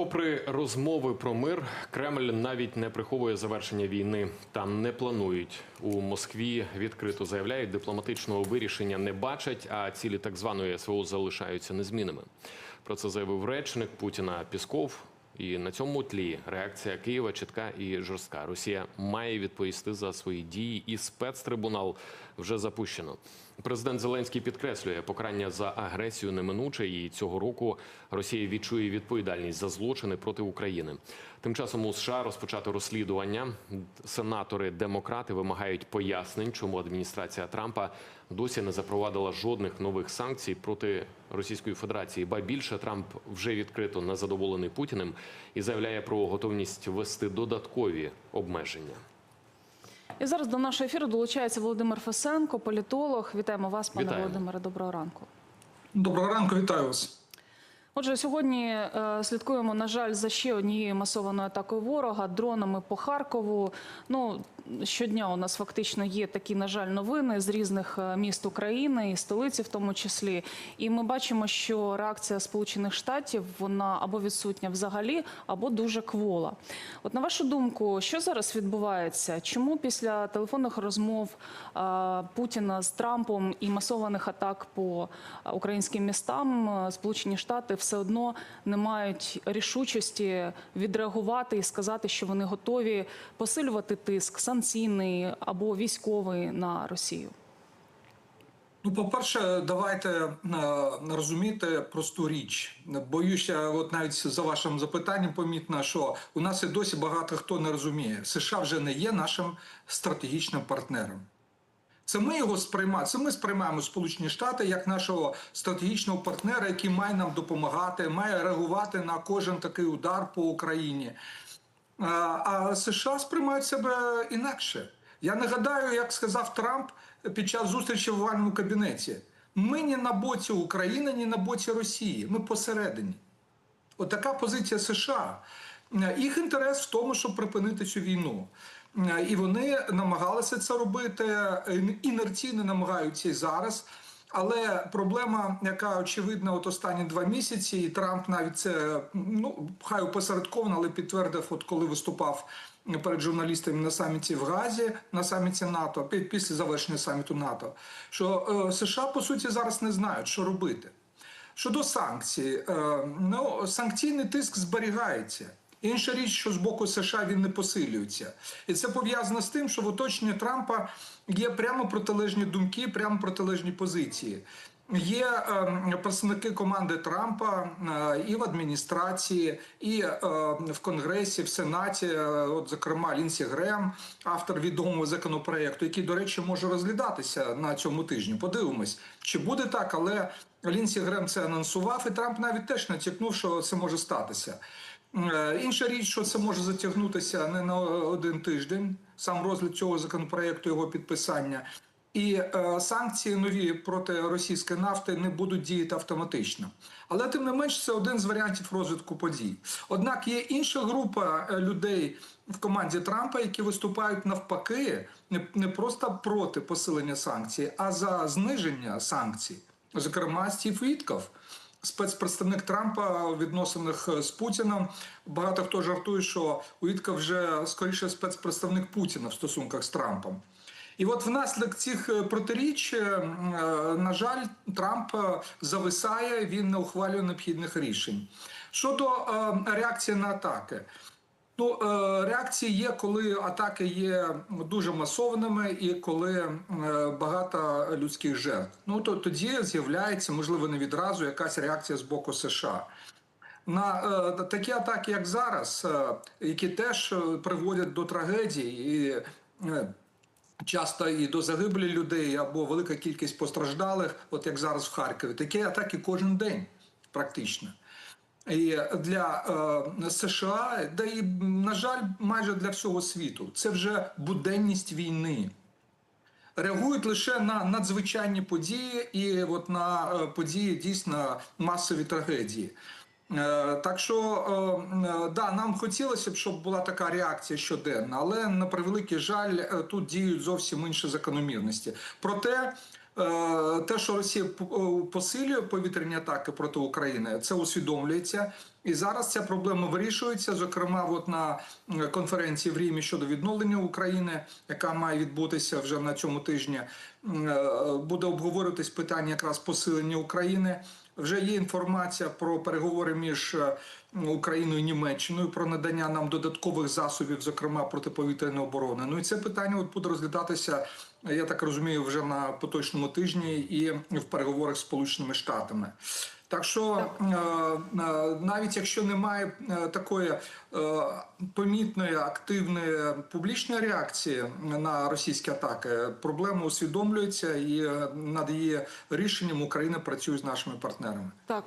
Попри розмови про мир, Кремль навіть не приховує завершення війни та не планують. У Москві відкрито заявляють, дипломатичного вирішення не бачать, а цілі так званої СВО залишаються незмінними. Про це заявив речник Путіна Пісков. І на цьому тлі реакція Києва чітка і жорстка. Росія має відповісти за свої дії, і спецтрибунал вже запущено. Президент Зеленський підкреслює, покарання за агресію неминуче, і цього року Росія відчує відповідальність за злочини проти України. Тим часом у США розпочато розслідування. Сенатори демократи вимагають пояснень, чому адміністрація Трампа досі не запровадила жодних нових санкцій проти Російської Федерації. Ба більше Трамп вже відкрито незадоволений Путіним і заявляє про готовність ввести додаткові обмеження. І зараз до нашого ефіру долучається Володимир Фесенко, політолог. Вітаємо вас, пане Вітаю. Володимире. Доброго ранку. Доброго ранку, вітаю вас. Отже, сьогодні е, слідкуємо, на жаль, за ще однією масованою атакою ворога дронами по Харкову. Ну щодня у нас фактично є такі, на жаль, новини з різних е, міст України і столиці, в тому числі. І ми бачимо, що реакція Сполучених Штатів вона або відсутня взагалі, або дуже квола. От на вашу думку, що зараз відбувається? Чому після телефонних розмов е, Путіна з Трампом і масованих атак по е, українським містам Сполучені Штати все одно не мають рішучості відреагувати і сказати, що вони готові посилювати тиск санкційний або військовий на Росію? Ну, по-перше, давайте е, розуміти просту річ. Боюся, от навіть за вашим запитанням помітно, що у нас і досі багато хто не розуміє. США вже не є нашим стратегічним партнером. Це ми його сприймаємо. Це ми сприймаємо Сполучені Штати як нашого стратегічного партнера, який має нам допомагати, має реагувати на кожен такий удар по Україні. А, США сприймають себе інакше. Я нагадаю, як сказав Трамп під час зустрічі в овальному кабінеті: ми ні на боці України, ні на боці Росії. Ми посередині. Отака позиція США. Їх інтерес в тому, щоб припинити цю війну. І вони намагалися це робити, інерційно намагаються і зараз. Але проблема, яка очевидна, от останні два місяці, і Трамп навіть це ну хай опосередковано, але підтвердив, от коли виступав перед журналістами на саміті в Газі, на саміті НАТО, пі- після завершення саміту НАТО, що е, США по суті зараз не знають, що робити. Щодо санкцій, е, ну санкційний тиск зберігається. Інша річ, що з боку США він не посилюється, і це пов'язано з тим, що в оточенні Трампа є прямо протилежні думки, прямо протилежні позиції. Є е, представники команди Трампа е, і в адміністрації, і е, в Конгресі, в Сенаті, е, от зокрема Лінсі Грем, автор відомого законопроекту, який, до речі, може розглядатися на цьому тижні. Подивимось, чи буде так, але Лінсі Грем це анонсував, і Трамп навіть теж натякнув, що це може статися. Е, Інша річ, що це може затягнутися не на один тиждень, сам розгляд цього законопроекту, його підписання. І е, санкції нові проти російської нафти не будуть діяти автоматично. Але тим не менш, це один з варіантів розвитку подій. Однак є інша група е, людей в команді Трампа, які виступають навпаки, не, не просто проти посилення санкцій, а за зниження санкцій. Зокрема, Стів Вітков, спецпредставник Трампа у відносинах з Путіним. Багато хто жартує, що Уітка вже скоріше спецпредставник Путіна в стосунках з Трампом. І от внаслідок цих е, протиріч, е, на жаль, Трамп е, зависає, він не ухвалює необхідних рішень. Щодо е, реакції на атаки. Ну, реакції є, коли атаки є дуже масованими і коли е, багато людських жертв. Ну то тоді з'являється, можливо, не відразу якась реакція з боку США. На е, такі атаки, як зараз, які теж приводять до трагедії і часто і до загибелі людей або велика кількість постраждалих, от як зараз в Харкові, такі атаки кожен день практично. І для е, США, да і, на жаль, майже для всього світу, це вже буденність війни. Реагують лише на надзвичайні події і от на е, події дійсно масові трагедії. Е, Так що е, е, да, нам хотілося б, щоб була така реакція щоденна, але на превеликий жаль, е, тут діють зовсім інші закономірності. Проте е, те, що Росія е, посилює повітряні атаки проти України, це усвідомлюється. І зараз ця проблема вирішується. Зокрема, от на е, конференції в Рімі щодо відновлення України, яка має відбутися вже на цьому тижні, е, буде обговорюватись питання якраз посилення України. Вже є інформація про переговори між е, Україною і Німеччиною про надання нам додаткових засобів, зокрема протиповітряної оборони. Ну і це питання от буде розглядатися, я так розумію, вже на поточному тижні і в переговорах з Сполученими Штатами. Так що е, е, навіть якщо немає е, такої помітної активної публічної реакції на російські атаки, проблема усвідомлюється і над її рішенням Україна працює з нашими партнерами. Так.